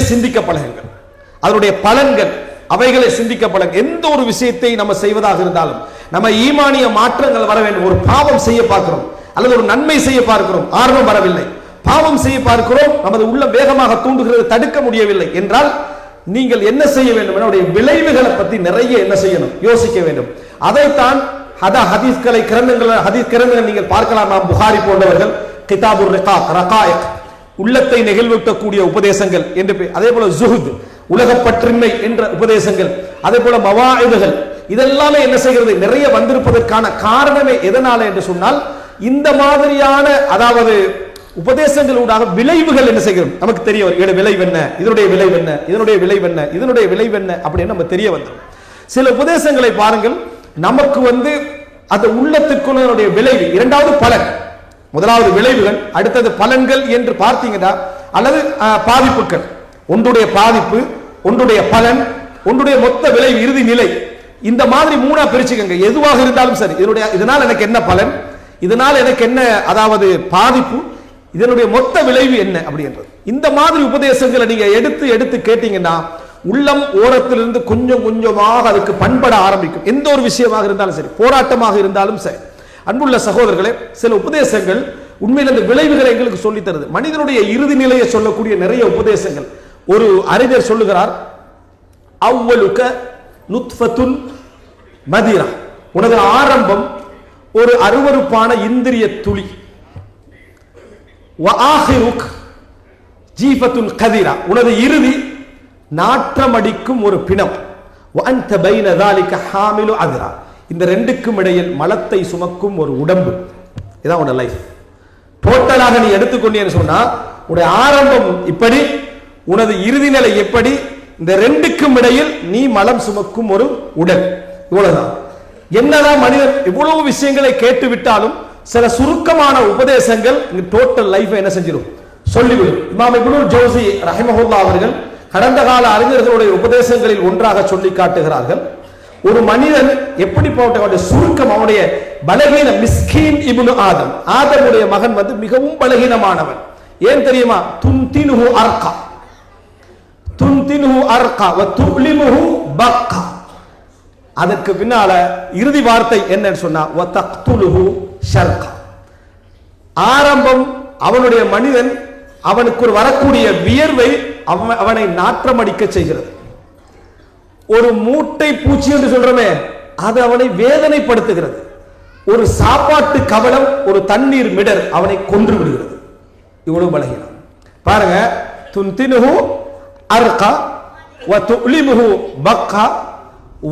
சிந்திக்க பழகுங்கள். அதனுடைய பலன்கள் அவைகளை சிந்திக்க பழங்க எந்த ஒரு விஷயத்தை நம்ம செய்வதாக இருந்தாலும் நம்ம ஈமானிய மாற்றங்கள் வர வேண்டும். ஒரு பாவம் செய்ய பார்க்கிறோம் அல்லது ஒரு நன்மை செய்ய பார்க்கிறோம். ஆர்வம் வரவில்லை. பாவம் செய்ய பார்க்கிறோம். நமது உள்ள வேகமாக தூண்டுகிறது தடுக்க முடியவில்லை என்றால் நீங்கள் என்ன செய்ய வேண்டும்? என்னுடைய விளைவுகளை பத்தி நிறைய என்ன செய்யணும்? யோசிக்க வேண்டும். அதைத்தான் ஹத ஹதீஸ்களை கிரந்தங்களை ஹதீஸ் கிரந்தங்கள் நீங்கள் பார்க்கலாமா. புகாரி போன்றவர்கள் கிதாபுர் ரகா ரகாயக். உள்ளத்தை நெகிழ்வூட்டக்கூடிய உபதேசங்கள் என்று அதே போல ஜுஹுத் உலகப்பற்றின்மை என்ற உபதேசங்கள் அதே போல மவாயுதுகள் இதெல்லாமே என்ன செய்கிறது? நிறைய வந்திருப்பதற்கான காரணமே எதனால என்று சொன்னால் இந்த மாதிரியான அதாவது உபதேசங்களூடாக விளைவுகள் என்ன செய்கிறோம் நமக்கு தெரிய வரும். இதோட விளைவு என்ன? இதனுடைய விளைவு என்ன? இதனுடைய விளைவு என்ன? இதனுடைய விளைவு என்ன? அப்படின்னு நம்ம தெரிய வந்துடும் சில உபதேசங்களை பாருங்கள். நமக்கு வந்து அந்த உள்ளத்திற்குள்ள விளைவு இரண்டாவது பலன். முதலாவது விளைவுகள் அடுத்தது பலன்கள் என்று பார்த்தீங்கன்னா அல்லது பாதிப்புகள். ஒன்றுடைய பாதிப்பு ஒன்றுடைய பலன் ஒன்றுடைய மொத்த விளைவு இறுதி நிலை. இந்த மாதிரி மூணா பிரிச்சுக்கங்க. எதுவாக இருந்தாலும் சரி. இதனுடைய இதனால் எனக்கு என்ன பலன்? இதனால் எனக்கு என்ன அதாவது பாதிப்பு? இதனுடைய மொத்த விளைவு என்ன அப்படின்றது. இந்த மாதிரி உபதேசங்களை நீங்க எடுத்து எடுத்து கேட்டீங்கன்னா உள்ளம் ஓரத்திலிருந்து கொஞ்சம் கொஞ்சமாக அதுக்கு பண்பட ஆரம்பிக்கும். எந்த ஒரு விஷயமாக இருந்தாலும் சரி. போராட்டமாக இருந்தாலும் சரி. அன்புள்ள சகோதரர்களே சில உபதேசங்கள் உண்மையில் அந்த விளைவுகளை எங்களுக்கு சொல்லி தருது மனிதனுடைய இறுதி நிலையை சொல்லக்கூடிய நிறைய உபதேசங்கள். ஒரு அறிஞர் சொல்லுகிறார் அவ்வளுக்க நுத்ஃபத்துன் மதிரா. உனது ஆரம்பம் ஒரு அருவறுப்பான இந்திரிய துளி. ஜீபத்துல் கதிரா. உனது இறுதி நாற்றமடிக்கும் ஒரு பிணம். வந்த பைனதாலிக்க ஹாமிலு அதிரா. இந்த ரெண்டுக்கும் இடையில் மலத்தை சுமக்கும் ஒரு உடம்பு. இதான் உன்னோட லைஃப் டோட்டலாக நீ எடுத்துக்கொண்டேன்னு சொன்னா உடைய ஆரம்பம் இப்படி உனது இறுதி நிலை எப்படி இந்த ரெண்டுக்கும் இடையில் நீ மலம் சுமக்கும் ஒரு உடல். இவ்வளவுதான். என்னதான் மனிதன் இவ்வளவு விஷயங்களை கேட்டு விட்டாலும் சில சுருக்கமான உபதேசங்கள் டோட்டல் லைஃப் என்ன செஞ்சிடும்? சொல்லிவிடும். இமாம் இப்னுல் ஜௌசி ரஹிமஹுல்லா அவர்கள் கடந்த கால அறிஞர்களுடைய உபதேசங்களில் ஒன்றாக சொல்லி காட்டுகிறார்கள். ஒரு மனிதன் எப்படி போட்ட சுருக்கம் அவனுடைய பலகீனம். மிஸ்கீன் இபுனு ஆதம். ஆதமுடைய மகன் வந்து மிகவும் பலகீனமானவன். ஏன் தெரியுமா? துன்தினுஹு அர்கா. துன்தினுஹு அர்கா. வ துலிமுஹு பக்கா. அதற்கு பின்னால இறுதி வார்த்தை என்னன்னு சொன்னா வ தக்துலுஹு ஷர்கா. ஆரம்பம் அவனுடைய மனிதன் அவனுக்கு ஒரு வரக்கூடிய வியர்வை அவன் அவனை நாற்றமடிக்க செய்கிறது. ஒரு மூட்டை பூச்சி என்று சொல்றமே அது அவனை வேதனைப்படுத்துகிறது. ஒரு சாப்பாட்டு கவலம் ஒரு தண்ணீர் மிடர் அவனை கொன்று விடுகிறது. இவ்வளவு பலகீனம். பாருங்க துன்தினுஹு அர்கா வ துலிமுஹு பக்கா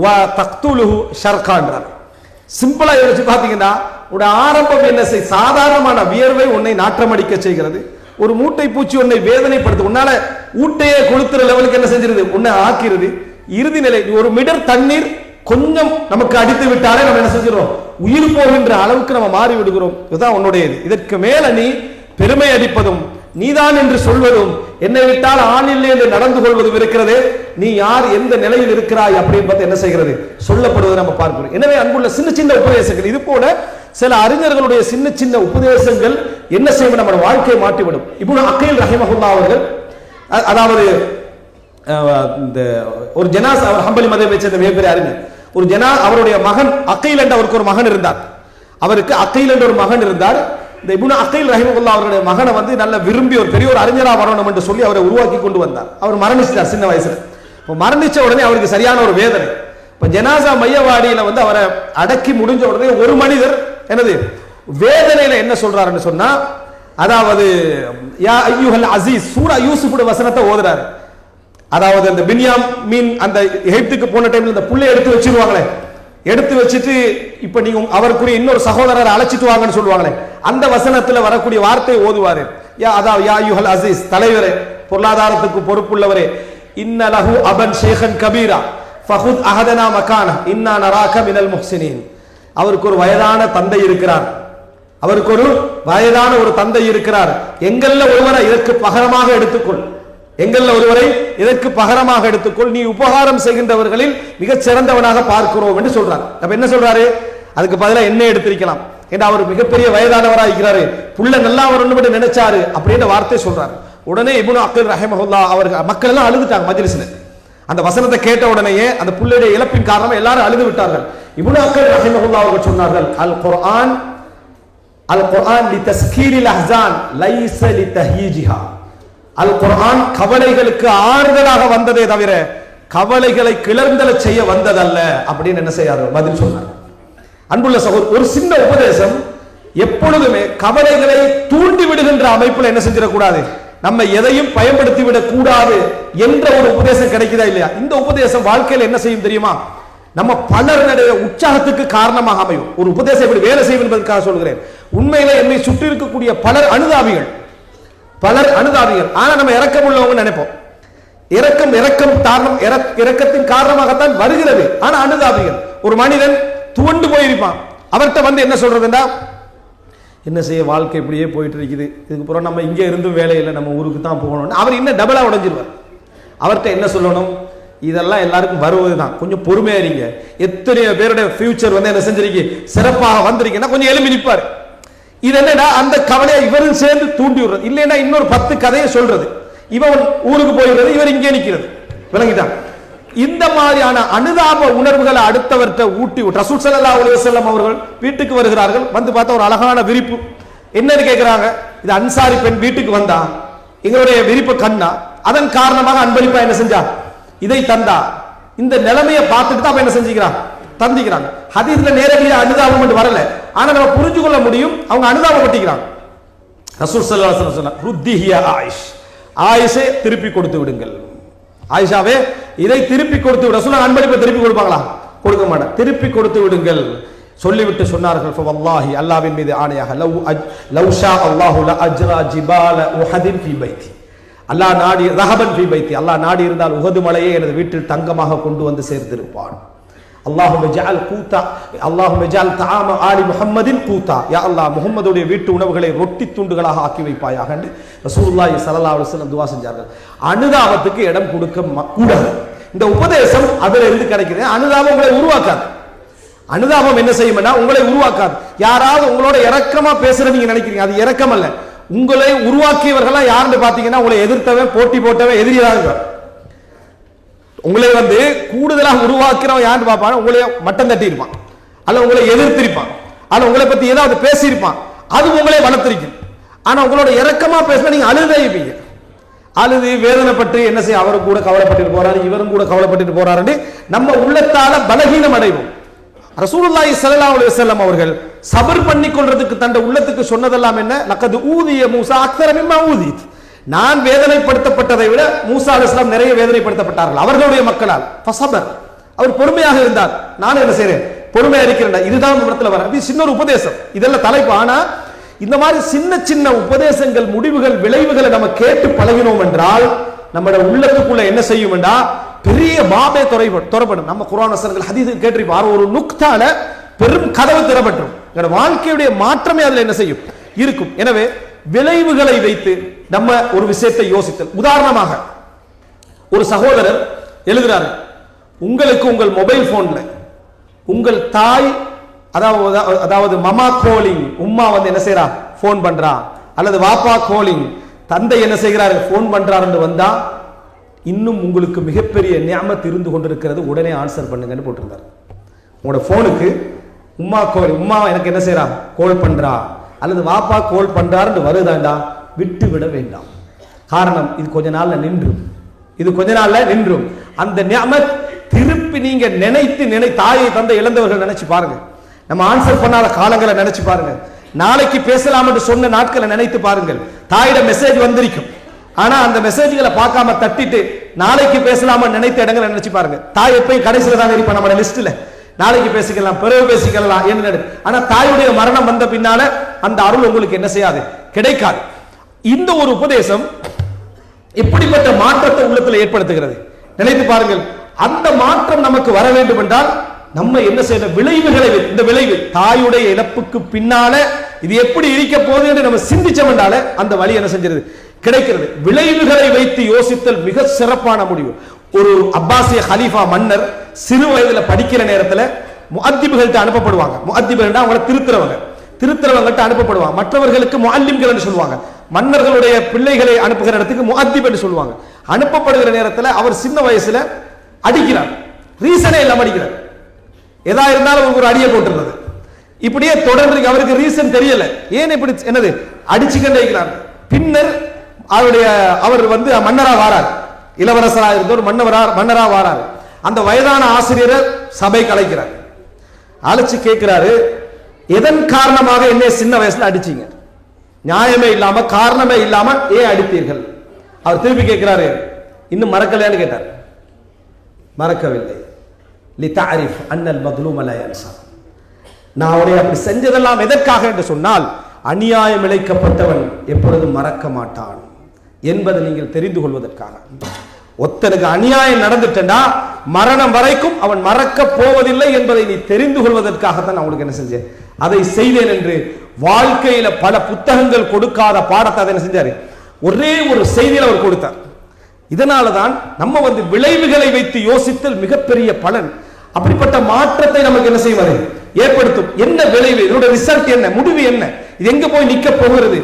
வ தக்துலுஹு ஷர்கான்றார். சிம்பிளா யோசிச்சு பாத்தீங்கன்னா உட ஆரம்பம் என்ன செய் சாதாரணமான வியர்வை உன்னை நாற்றமடிக்க செய்கிறது. ஒரு மூட்டை பூச்சி உன்னை வேதனைப்படுத்து உன்னால ஊட்டையே கொளுத்துற லெவலுக்கு என்ன செஞ்சிருது? உன்னை ஆக்கிறது இறுதி நிலை ஒரு மிடர் தண்ணீர் கொஞ்சம் நமக்கு அடித்து விட்டாலே நம்ம என்ன செஞ்சிடறோம்? உயிர் போகின்ற அளவுக்கு நம்ம மாறி விடுகிறோம். இதுதான் உன்னுடையது. இதற்கு மேல நீ பெருமை அடிப்பதும் நீதான் என்று சொல்வதும் என்னை விட்டால் ஆண் இல்லை என்று நடந்து கொள்வதும் இருக்கிறதே நீ யார் எந்த நிலையில் இருக்கிறாய் அப்படின்னு பார்த்து என்ன செய்கிறது? சொல்லப்படுவதை நம்ம பார்க்கிறோம். எனவே அங்குள்ள சின்ன சின்ன உபதேசங்கள் இது போல சில அறிஞர்களுடைய சின்ன சின்ன உபதேசங்கள் என்ன செய்யும்? நம்ம வாழ்க்கையை மாற்றிவிடும். இப்போ அக்கையில் ரஹிமகுல்லா அவர்கள் அதாவது இந்த ஒரு ஜனாஸ் அவர் ஹம்பலி மதம் வச்ச மிகப்பெரிய அறிஞர். ஒரு ஜனா அவருடைய மகன் அக்கையில் என்ற அவருக்கு ஒரு மகன் இருந்தார். அவருக்கு அக்கையில் என்ற ஒரு மகன் இருந்தார். இந்த இபுன அக்கைல் ரஹிமுல்லா அவருடைய மகனை வந்து நல்ல விரும்பி ஒரு பெரிய ஒரு அறிஞரா வரணும் என்று சொல்லி அவரை உருவாக்கி கொண்டு வந்தார். அவர் மரணிச்சிட்டார் சின்ன வயசுல. இப்போ மரணிச்ச உடனே அவருக்கு சரியான ஒரு வேதனை. இப்போ ஜனாசா மையவாடியில வந்து அவரை அடக்கி முடிஞ்ச உடனே ஒரு மனிதர் என்னது வேதனையில என்ன சொல்றாருன்னு சொன்னா அதாவது யா ஐயுஹல் அசீஸ் சூரா யூசுஃபுடைய வசனத்தை ஓதுறாரு. அதாவது அந்த பின்யாம் மீன் அந்த எகிப்துக்கு போன டைம்ல இந்த புள்ளை எடுத்து வச்சிருவாங்களே. எடுத்து வச்சுட்டு இப்ப நீங்க அவருக்குரிய இன்னொரு சகோதரரை அழைச்சிட்டு வாங்கன்னு சொல்லுவாங்களே. அந்த வசனத்துல வரக்கூடிய வார்த்தை ஓதுவாரு. யா அதாவது யா யுஹல் அசீஸ் தலைவரே பொருளாதாரத்துக்கு பொறுப்புள்ளவரே இன்ன லஹு அபன் ஷேகன் கபீரா ஃபஹுத் அஹதனா மகான இன்னா நராக மினல் முஹ்சினின். அவருக்கு ஒரு வயதான தந்தை இருக்கிறார். அவருக்கு ஒரு வயதான ஒரு தந்தை இருக்கிறார். எங்கெல்லாம் ஒருவரை இதற்கு பகரமாக எடுத்துக்கொள். எங்கள்ல ஒருவரை இதற்கு பகரமாக எடுத்துக்கொள் நீ உபகாரம் செய்கின்றவர்களில் மிகச் சிறந்தவனாக பார்க்கிறோம் என்று சொல்றார். அப்ப என்ன சொல்றாரு? அதுக்கு பதிலா என்ன எடுத்திருக்கலாம். ஏன்னா அவர் மிகப்பெரிய வயதானவரா இருக்கிறாரு புள்ள நல்லா வரணும் நினைச்சாரு அப்படின்ற வார்த்தை சொல்றாரு. உடனே இப்னு அக்கல் ரஹமஹுல்லா அவர்கள் மக்கள் எல்லாம் அழுதுட்டாங்க மஜ்லிஸ்ல. அந்த வசனத்தை கேட்ட உடனேயே அந்த புள்ளையுடைய இழப்பின் காரணமாக எல்லாரும் அழுது விட்டார்கள். இப்னு அக்கல் ரஹமஹுல்லா அவர்கள் சொன்னார்கள் அல் குர்ஆன் அல் குர்ஆன் லி தஸ்கீரில் அஹ்சான் லைஸ லி தஹீஜிஹா அல் குரான் கவலைகளுக்கு ஆறுதலாக வந்ததே தவிர கவலைகளை கிளர்ந்தல செய்ய வந்ததல்ல அப்படின்னு என்ன செய்யாரு? பதில் சொன்னார். அன்புள்ள சகோதரர் ஒரு சின்ன உபதேசம் எப்பொழுதுமே கவலைகளை தூண்டி விடுகின்ற அமைப்புல என்ன செஞ்சிடக்கூடாது? நம்ம எதையும் பயன்படுத்தி விடக் கூடாது என்ற ஒரு உபதேசம் கிடைக்குதா இல்லையா? இந்த உபதேசம் வாழ்க்கையில என்ன செய்யும் தெரியுமா? நம்ம பலருடைய உற்சாகத்துக்கு காரணமாக அமையும். ஒரு உபதேசம் இப்படி வேலை செய்யும் என்பதற்காக சொல்கிறேன். உண்மையில என்னை சுற்றி இருக்கக்கூடிய பலர் அனுதாபிகள். பலர் அனுதாபிகள். ஆனா நம்ம இறக்கம் உள்ளவங்க நினைப்போம். இறக்கம் இறக்கம் காரணம் இறக்- காரணமாகத்தான் வருகிறது. ஆனா அனுதாபிகள். ஒரு மனிதன் துவண்டு போயிருப்பான். அவர்கிட்ட வந்து என்ன சொல்றதுன்னா என்ன செய்ய வாழ்க்கை இப்படியே போயிட்டு இருக்குது இதுக்கப்புறம் நம்ம இங்கே இருந்தும் வேலையில் நம்ம ஊருக்கு தான் போகணும்னு. அவர் இன்னும் டபுளாக உடஞ்சிருவார். அவர்கிட்ட என்ன சொல்லணும்? இதெல்லாம் எல்லாருக்கும் வருவது தான் கொஞ்சம் பொறுமையா இருங்க. எத்தனையோ பேருடைய ஃபியூச்சர் வந்து என்ன செஞ்சிருக்கீங்க சிறப்பாக வந்திருக்கீங்கன்னா கொஞ்சம் எலும்பி நிற்பார் இது என்னன்னா அந்த கவலையை இவரும் சேர்ந்து தூண்டி விடுறது. இல்லைன்னா இன்னொரு பத்து கதையை சொல்றது. இவன் ஊருக்கு போயிடுறது இவர் இங்கே நிற்கிறது விளங்கிட்டான். இந்த மாதிரியான அனுதாப உணர்வுகளை அடுத்தவர்கிட்ட ஊட்டி விட்டு ரசூல் சல்லா அலுவலம் அவர்கள் வீட்டுக்கு வருகிறார்கள். வந்து பார்த்தா ஒரு அழகான விரிப்பு. என்னன்னு கேட்கிறாங்க இது அன்சாரி பெண் வீட்டுக்கு வந்தா எங்களுடைய விரிப்பு கண்ணா? அதன் காரணமாக அன்பளிப்பா என்ன செஞ்சா? இதை தந்தா. இந்த நிலைமையை பார்த்துட்டு தான் அவன் என்ன செஞ்சுக்கிறான்? தந்திக்கிறாங்க இதுல நேரடியாக அனுதாபம் என்று வரல. ஆனா நம்ம புரிஞ்சு கொள்ள முடியும். அவங்க அனுதாபப்பட்டிக்கிறாங்க ரசூல் ஸல்லல்லாஹு அலைஹி ருத்திஹியா ஆயிஷ். ஆயிஷை திருப்பி கொடுத்து விடுங்கள். ஆயிஷாவே இதை திருப்பி கொடுத்து விட. ரசூல் அன்பளிப்பை திருப்பி கொடுப்பாங்களா? கொடுக்க மாட்டேன் திருப்பி கொடுத்து விடுங்கள். சொல்லிவிட்டு சொன்னார்கள் ஃபவல்லாஹி அல்லாஹ்வின் மீது ஆணையாக லவ் அஜ் லவ் ஷா அல்லாஹு ல அஜ்ரா ஜிபால உஹதின் ஃபீ பைத்தி. அல்லாஹ் நாடி ரஹபன் ஃபீ பைத்தி. அல்லாஹ் நாடி இருந்தால் உஹது மலையை எனது வீட்டில் தங்கமாக கொண்டு வந்து சேர்த்திருப்பான். அல்லாஹும் ஜஅல் கூத்தா அல்லாஹும் ஜஅல் தாம ஆலி முஹம்மதின் கூத்தா. யா அல்லாஹ் முகம்மதுடைய வீட்டு உணவுகளை ரொட்டி துண்டுகளாக ஆக்கி வைப்பாயாக. என்று ரசூலுல்லாஹி ஸல்லல்லாஹு அலைஹி செஞ்சார்கள். அனுதாபத்துக்கு இடம் கொடுக்க கூடாது. இந்த உபதேசம் அதுல இருந்து கிடைக்கிறது அனுதாபம் உங்களை உருவாக்காது. அனுதாபம் என்ன செய்யும்னா உங்களை உருவாக்காது. யாராவது உங்களோட இறக்கமா பேசுற நீங்க நினைக்கிறீங்க. அது இறக்கம் அல்ல உங்களை உருவாக்கியவர்கள்லாம் யாருன்னு பாத்தீங்கன்னா உங்களை எதிர்த்தவன் போட்டி போட்டவன் எதிரியாக உங்களை வந்து கூடுதலாக உருவாக்குறவன் யாரு பார்ப்பான்? உங்களை மட்டம் தட்டி இருப்பான் அல்ல உங்களை எதிர்த்திருப்பான். அல்ல உங்களை பத்தி ஏதாவது பேசியிருப்பான். அது உங்களை வளர்த்திருக்கும். ஆனா உங்களோட இறக்கமா பேசினா நீங்க அழுதைப்பீங்க அழுது வேதனைப்பட்டு என்ன செய்ய அவரும் கூட கவலைப்பட்டு போறாரு இவரும் கூட கவலைப்பட்டு போறாருன்னு நம்ம உள்ளத்தால பலகீனம் அடைவோம். ரசூலுல்லாஹி ஸல்லல்லாஹு அலைஹி வஸல்லம் அவர்கள் சபர் பண்ணி கொள்றதுக்கு தந்த உள்ளத்துக்கு சொன்னதெல்லாம் என்ன? லக்கது ஊதிய மூசா அக்தர மிம்மா ஊதித். நான் வேதனைப்படுத்தப்பட்டதை விட மூசா அலைஹிஸ்ஸலாம் நிறைய வேதனைப்படுத்தப்பட்டார்கள். அவர்களுடைய மக்களால். ஃபஸபர் அவர் பொறுமையாக இருந்தார். நானும் என்ன செய்யறேன் பொறுமையா இருக்கிறேன் இதுதான் இந்த இடத்துல வர. இது சின்ன ஒரு உபதேசம். இதெல்லாம் தலைப்பு. ஆனா இந்த மாதிரி சின்ன சின்ன உபதேசங்கள் முடிவுகள் விளைவுகளை நம்ம கேட்டு பழகினோம் என்றால் நம்மளோட உள்ளத்துக்குள்ள என்ன செய்யும் என்றா பெரிய பாபே துறைப்படும் துறப்படும். நம்ம குரான் வசனங்கள் ஹதீஸ் கேட்டிருப்போம். ஒரு நுக்தால பெரும் கதவு திறப்பட்டுரும். வாழ்க்கையுடைய மாற்றமே அதுல என்ன செய்யும்? இருக்கும். எனவே விளைவுகளை வைத்து நம்ம ஒரு விஷயத்தை யோசித்தல். உதாரணமாக ஒரு சகோதரர் எழுதுறாரு உங்களுக்கு உங்கள் மொபைல் போன்ல உங்கள் தாய் அதாவது அதாவது மமா கோலிங் உம்மா வந்து என்ன செய்யறா ஃபோன் பண்றா. அல்லது வாப்பா கோலிங் தந்தை என்ன செய்கிறாரு? ஃபோன் பண்றாருன்னு வந்தா இன்னும் உங்களுக்கு மிகப்பெரிய நியாமத் இருந்து கொண்டிருக்கிறது. உடனே ஆன்சர் பண்ணுங்கன்னு போட்டிருந்தார். உங்களோட போனுக்கு உம்மா கோல் உம்மா எனக்கு என்ன செய்யறா கோல் பண்றா. அல்லது வாப்பா கோல் பண்றாருன்னு வருதாண்டா? விட்டு விட வேண்டாம். காரணம் இது கொஞ்ச நாள்ல நின்றும். இது கொஞ்ச நாள்ல நின்றும். அந்த நியமத் திருப்பி நீங்க நினைத்து நினை தாயை தந்தை இழந்தவர்கள் நினைச்சு பாருங்க. நம்ம ஆன்சர் பண்ணாத காலங்களை நினைச்சு பாருங்க. நாளைக்கு பேசலாம் என்று சொன்ன நாட்களை நினைத்து பாருங்கள். தாயிட மெசேஜ் வந்திருக்கும். ஆனா அந்த மெசேஜ்களை பார்க்காம தட்டிட்டு நாளைக்கு பேசலாமா நினைத்த இடங்களை நினைச்சு பாருங்க. தாய் எப்பயும் கடைசியில தான் இருப்பா நம்ம லிஸ்ட்ல நாளைக்கு பேசிக்கலாம் பிறகு பேசிக்கலாம் என்ன ஆனா தாயுடைய மரணம் வந்த பின்னால அந்த அருள் உங்களுக்கு என்ன செய்யாது? கிடைக்காது. இந்த ஒரு உபதேசம் எப்படிப்பட்ட மாற்றத்தை உள்ளத்துல ஏற்படுத்துகிறது? நினைத்து பாருங்கள். அந்த மாற்றம் நமக்கு வர வேண்டும் என்றால் நம்ம என்ன செய்யற? விளைவுகளை இந்த விளைவு தாயுடைய இழப்புக்கு பின்னால இது எப்படி இருக்க போகுது என்று நம்ம சிந்திச்சோம் என்றால அந்த வழி என்ன செஞ்சிருது? கிடைக்கிறது. விளைவுகளை வைத்து யோசித்தல் மிக சிறப்பான முடிவு. ஒரு அப்பாசிய ஹலீஃபா மன்னர் சிறு வயதுல படிக்கிற நேரத்துல முஅத்திபுகள்கிட்ட அனுப்பப்படுவாங்க. முஅத்திபுகள்னா அவங்கள திருத்துறவங்க. திருத்துறவங்கள்ட்ட அனுப்பப்படுவாங்க. மற்றவர்களுக்கு முஅல்லிம்கள் சொல்லுவாங்க. மன்னர்களுடைய பிள்ளைகளை அனுப்புகிற இடத்துக்கு முகத்தி என்று சொல்லுவாங்க. அனுப்பப்படுகிற நேரத்தில் அவர் சின்ன வயசுல அடிக்கிறார். ரீசனே இல்லாமல் அடிக்கிறார். எதா இருந்தாலும் அவருக்கு ஒரு அடியை போட்டுருந்தது இப்படியே தொடர்ந்து அவருக்கு ரீசன் தெரியல. ஏன் இப்படி என்னது? அடிச்சுக்கிட்டே இருக்கிறார். பின்னர் அவருடைய அவர் வந்து மன்னரா வாரார். இளவரசராக இருந்தவர் மன்னவரா மன்னரா வாரார். அந்த வயதான ஆசிரியரை சபை கலைக்கிறார் அழைச்சு கேட்கிறாரு எதன் காரணமாக என்னை சின்ன வயசுல அடிச்சீங்க? நியாயமே இல்லாம காரணமே இல்லாம ஏன் அடித்தீர்கள். அவர் திருப்பி கேட்கிறாரு இன்னும் மறக்கலையான்னு கேட்டார். மறக்கவில்லை. லிதாரிஃப் அன்னல் மதுலூம் லா யன்சா. நான் அவனை அப்படி செஞ்சதெல்லாம் எதற்காக என்று சொன்னால் அநியாயம் இழைக்கப்பட்டவன் எப்பொழுதும் மறக்க மாட்டான் என்பதை நீங்கள் தெரிந்து கொள்வதற்காக. ஒத்தனுக்கு அநியாயம் நடந்துட்டா மரணம் வரைக்கும் அவன் மறக்க போவதில்லை என்பதை நீ தெரிந்து கொள்வதற்காகத்தான் நான் உங்களுக்கு என்ன செஞ்சேன். அதை செய்தேன் என்று வாழ்க்கையில பல புத்தகங்கள் கொடுக்காத பாடத்தை அதை என்ன செஞ்சாரு? ஒரே ஒரு செய்தியில் அவர் கொடுத்தார். இதனால தான் நம்ம வந்து விளைவுகளை வைத்து யோசித்தல் மிகப்பெரிய பலன். அப்படிப்பட்ட மாற்றத்தை நமக்கு என்ன செய்வாரு? ஏற்படுத்தும். என்ன விளைவு? இதோட ரிசல்ட் என்ன? முடிவு என்ன? இது எங்க போய் நிக்க போகிறது?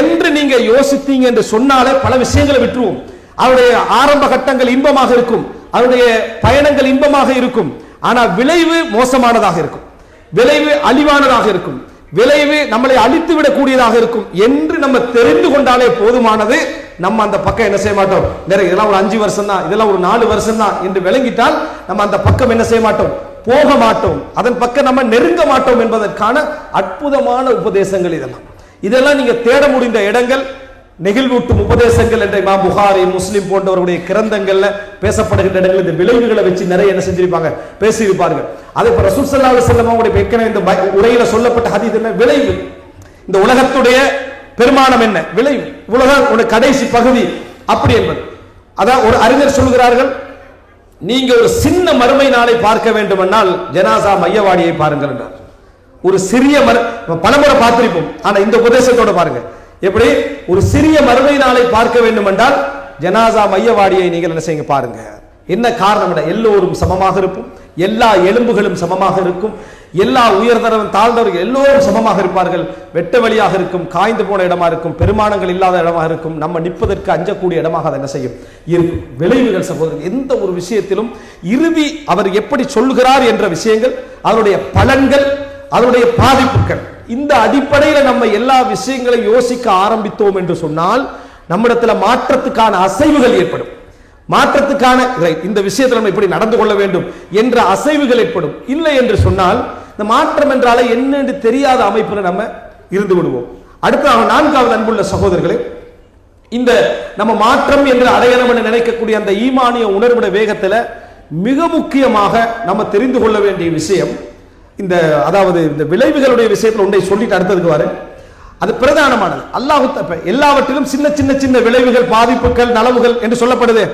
என்று நீங்க யோசித்தீங்க என்று சொன்னாலே பல விஷயங்களை விட்டுருவோம். அவருடைய ஆரம்ப கட்டங்கள் இன்பமாக இருக்கும். அவருடைய பயணங்கள் இன்பமாக இருக்கும். ஆனால் விளைவு மோசமானதாக இருக்கும். விளைவு அழிவானதாக இருக்கும். விளைவு நம்மளை அழித்து விடக்கூடியதாக இருக்கும் என்று நம்ம தெரிந்து கொண்டாலே போதுமானது. நம்ம அந்த பக்கம் என்ன செய்ய மாட்டோம்? நிறைய இதெல்லாம் ஒரு அஞ்சு வருஷம் தான் இதெல்லாம் ஒரு நாலு வருஷம் தான் என்று விளங்கிட்டால் நம்ம அந்த பக்கம் என்ன செய்ய மாட்டோம்? போக மாட்டோம். அதன் பக்கம் நம்ம நெருங்க மாட்டோம் என்பதற்கான அற்புதமான உபதேசங்கள் இதெல்லாம். இதெல்லாம் நீங்க தேட முடிந்த இடங்கள். நெகிழ்வூட்டும் உபதேசங்கள் என்ற இமாம் புகாரி முஸ்லிம் போன்றவருடைய கிரந்தங்கள்ல பேசப்படுகின்ற இடங்கள் இந்த விளைவுகளை வச்சு நிறைய என்ன செஞ்சிருப்பாங்க பேசியிருப்பார்கள். அதே போல ரசூல் சல்லா அலைஹி அவருடைய ஏற்கனவே இந்த உரையில சொல்லப்பட்ட ஹதீஸ் என்ன? விளைவு. இந்த உலகத்துடைய பெருமானம் என்ன? விளைவு. உலகம் ஒரு கடைசி பகுதி அப்படி என்பது. அதான் ஒரு அறிஞர் சொல்கிறார்கள் நீங்க ஒரு சின்ன மறுமை நாளை பார்க்க வேண்டுமென்றால் ஜனாசா மையவாடியை பாருங்கள் என்றார். ஒரு சிறிய மர நம்ம பலமுறை பார்த்திருப்போம். ஆனா இந்த உபதேசத்தோட பாருங்க. எப்படி? ஒரு சிறிய மறுமை நாளை பார்க்க வேண்டுமென்றால் ஜனாசா மையவாடியை நீங்கள் என்ன செய்யுங்க பாருங்க. என்ன காரணம் எல்லோரும் சமமாக இருக்கும் எல்லா எலும்புகளும் சமமாக இருக்கும். எல்லா உயர்தரம் தாழ்ந்தவர்கள் எல்லோரும் சமமாக இருப்பார்கள். வெட்ட வழியாக இருக்கும் காய்ந்து போன இடமா இருக்கும் பெருமானங்கள் இல்லாத இடமாக இருக்கும். நம்ம நிற்பதற்கு அஞ்சக்கூடிய இடமாக அதை என்ன செய்யும்? இருக்கும். விளைவுகள் சகோதரர் எந்த ஒரு விஷயத்திலும் இறுதி அவர் எப்படி சொல்லுகிறார் என்ற விஷயங்கள் அதனுடைய பலன்கள் அதனுடைய பாதிப்புகள் இந்த அடிப்படையில் நம்ம எல்லா விஷயங்களையும் யோசிக்க ஆரம்பித்தோம் என்று சொன்னால் நம்மிடத்துல மாற்றத்துக்கான அசைவுகள் ஏற்படும். மாற்றத்துக்கான இந்த விஷயத்தில் நம்ம இப்படி நடந்து கொள்ள வேண்டும் என்ற அசைவுகள் ஏற்படும். இல்லை என்று சொன்னால் இந்த மாற்றம் என்றாலே என்னென்று தெரியாத அமைப்பில் நம்ம இருந்து விடுவோம். அடுத்ததாக நான்காவது அன்புள்ள சகோதரர்களே இந்த நம்ம மாற்றம் என்று அடையணும் என்று நினைக்கக்கூடிய அந்த ஈமானிய உணர்வுட வேகத்தில் மிக முக்கியமாக நம்ம தெரிந்து கொள்ள வேண்டிய விஷயம் இந்த அதாவது இந்த விளைவுகளுடைய விஷயத்துல ஒன்றை சொல்லிட்டு அடுத்ததுக்கு வர. அது பிரதானமானது. அல்லாஹு எல்லாவற்றிலும் சின்ன சின்ன சின்ன விளைவுகள் பாதிப்புகள் நலவுகள் என்று சொல்லப்படுது.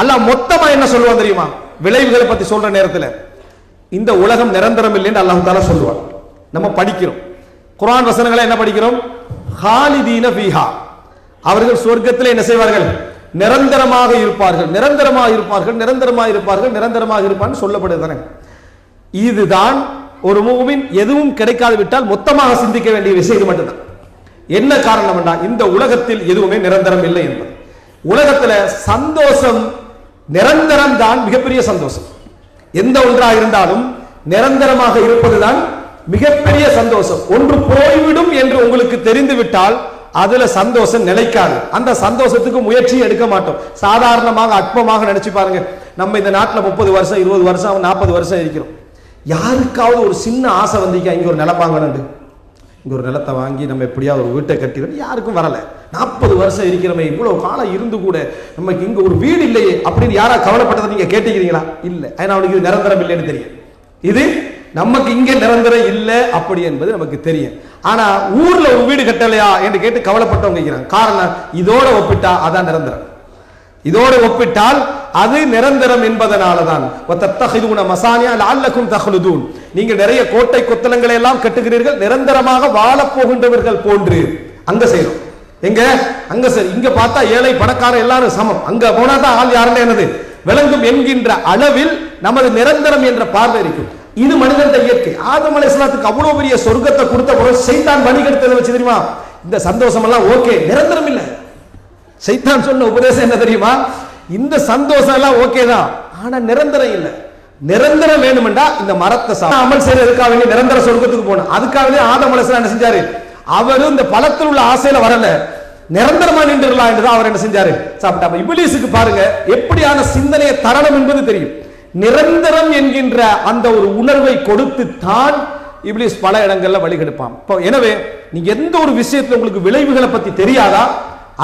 அல்லாஹ் மொத்தமா என்ன சொல்லுவான் தெரியுமா? விளைவுகளை பத்தி சொல்ற நேரத்துல. இந்த உலகம் நிரந்தரம் இல்லைன்னு அல்லாஹு தாலா சொல்லுவான். நம்ம படிக்கிறோம். குரான் வசனங்களை என்ன படிக்கிறோம்? ஹாலிதீன ஃபீஹா. அவர்கள் சொர்க்கத்தில் என்ன செய்வார்கள்? நிரந்தரமாக இருப்பார்கள். நிரந்தரமாக இருப்பார்கள். நிரந்தரமாக இருப்பார்கள். நிரந்தரமாக இருப்பார்கள். சொல்லப்படுது தானே. இதுதான் ஒரு மூவின் எதுவும் கிடைக்காது விட்டால் மொத்தமாக சிந்திக்க வேண்டிய விஷயம் மட்டும்தான். என்ன காரணம் என்றால் இந்த உலகத்தில் எதுவுமே நிரந்தரம் இல்லை என்பது. உலகத்துல சந்தோஷம் நிரந்தரம் தான் மிகப்பெரிய சந்தோஷம். எந்த ஒன்றா இருந்தாலும் நிரந்தரமாக இருப்பதுதான் மிகப்பெரிய சந்தோஷம். ஒன்று போய்விடும் என்று உங்களுக்கு தெரிந்து விட்டால் அதுல சந்தோஷம் நிலைக்காது. அந்த சந்தோஷத்துக்கு முயற்சி எடுக்க மாட்டோம். சாதாரணமாக அற்பமாக நினைச்சு பாருங்க. நம்ம இந்த நாட்டுல முப்பது வருஷம் இருபது வருஷம் நாற்பது வருஷம் இருக்கிறோம். யாருக்காவது ஒரு சின்ன ஆசை வந்தீங்க இங்க ஒரு நிலம் வாங்கணுண்டு இங்க ஒரு நிலத்தை வாங்கி நம்ம எப்படியாவது ஒரு வீட்டை கட்டிடணும். யாருக்கும் வரல. நாற்பது வருஷம் இருக்கிறமே இவ்வளோ காலம் இருந்து கூட நமக்கு இங்க ஒரு வீடு இல்லையே அப்படின்னு யாரா கவலைப்பட்டதை நீங்க கேட்டுக்கிறீங்களா இல்ல. ஏன்னா அவனுக்கு இது நிரந்தரம் இல்லைன்னு தெரியும். இது நமக்கு இங்கே நிரந்தரம் இல்லை அப்படி என்பது நமக்கு தெரியும். ஆனா ஊர்ல ஒரு வீடு கட்டலையா என்று கேட்டு கவலைப்பட்டவங்க இருக்கிறாங்க. காரணம் இதோட ஒப்பிட்டா அதான் நிரந்தரம். இதோடு ஒப்பிட்டால் அது நிரந்தரம் என்பதனாலதான். வத்தத்தஹிதுன நீங்க நிறைய கோட்டை கொத்தலங்களை எல்லாம் கட்டுகிறீர்கள் நிரந்தரமாக வாழப்போகின்றவர்கள் போன்று. அங்க செய்யணும் எங்க? அங்க சரி இங்க பார்த்தா ஏழை பணக்காரன் எல்லாரும் சமம். அங்க போனா தான் ஆள் யாருன்னு என்னது? விளங்கும் என்கின்ற அளவில் நமது நிரந்தரம் என்ற பார்வை இருக்கும். இது மனிதன் இயற்கை. ஆதம் அலைஹிஸ்ஸலாத்துக்கு அவ்வளவு பெரிய சொர்க்கத்தை கொடுத்த பிறகு செய்தான் வணிகத்தை வச்சு தெரியுமா? இந்த சந்தோஷம் எல்லாம் ஓகே. நிரந்தரம் இல்லை. சைத்தான் சொன்ன உபதேசம் என்ன தெரியுமா? இந்த சந்தோஷம் எல்லாம் ஓகே தான். ஆனா நிரந்தரம் இல்லை. நிரந்தரம் வேணுமெண்டா இந்த மரத்தை சா- அமல் செய்யறதுக்காக வேண்டி நிரந்தர சொர்க்கத்துக்கு போகணும் அதுக்காகவே ஆதம் என்ன செஞ்சாரு? அவரும் இந்த பழத்தில் உள்ள ஆசையில வரல. நிரந்தரமா நின்றுலாம் என்று அவர் என்ன செஞ்சாரு? சாப்பிட்டா இபிலிசுக்கு பாருங்க எப்படியான சிந்தனையை தரணும் என்பது தெரியும். நிரந்தரம் என்கின்ற அந்த ஒரு உணர்வை கொடுத்து தான் இப்ளீஸ் பல இடங்கள்ல வழிகெடுப்பான் இப்போ எனவே நீங்க எந்த ஒரு விஷயத்துல உங்களுக்கு விளைவுகளை பத்தி தெரியாதா?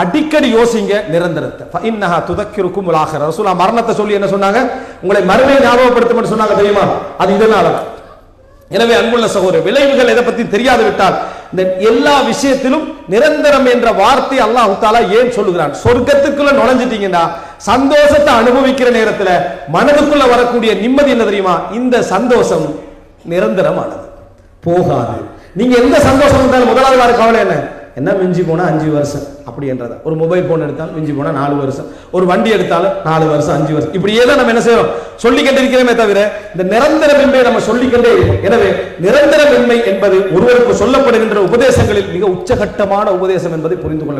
அடிக்கடி யோசிங்க நிரந்தரத்தை. இன்னஹா துதக்கிருக்கும் ஆகிற ரசூலா மரணத்தை சொல்லி என்ன சொன்னாங்க? உங்களை மறுமையை ஞாபகப்படுத்தும் சொன்னாங்க தெரியுமா? அது இதனால எனவே அன்புள்ள சகோதரர் விளைவுகள் எதை பத்தி தெரியாது விட்டால் இந்த எல்லா விஷயத்திலும் நிரந்தரம் என்ற வார்த்தை அல்லாஹ் தாலா ஏன் சொல்லுகிறான்? சொர்க்கத்துக்குள்ள நுழைஞ்சிட்டீங்கன்னா சந்தோஷத்தை அனுபவிக்கிற நேரத்துல மனதுக்குள்ள வரக்கூடிய நிம்மதி என்ன தெரியுமா? இந்த சந்தோஷம் நிரந்தரமானது. போகாது. நீங்க எந்த சந்தோஷம் இருந்தாலும் முதலாவது வார கவலை என்ன? என்ன மிஞ்சி போனால் அஞ்சு வருஷம்? அப்படின்றத. ஒரு மொபைல் போன் எடுத்தாலும் மிஞ்சி போனா நாலு வருஷம். ஒரு வண்டி எடுத்தாலும் நாலு வருஷம் அஞ்சு வருஷம். இப்படியே தான் நம்ம என்ன செய்யறோம்? சொல்லிக்கொண்டே இருக்கிறோமே தவிர இந்த நிரந்தர மென்மையை நம்ம சொல்லிக்கொண்டே இருக்கோம். எனவே நிரந்தர மென்மை என்பது ஒருவருக்கு சொல்லப்படுகின்ற உபதேசங்களில் மிக உச்சகட்டமான உபதேசம் என்பதை புரிந்து கொள்ள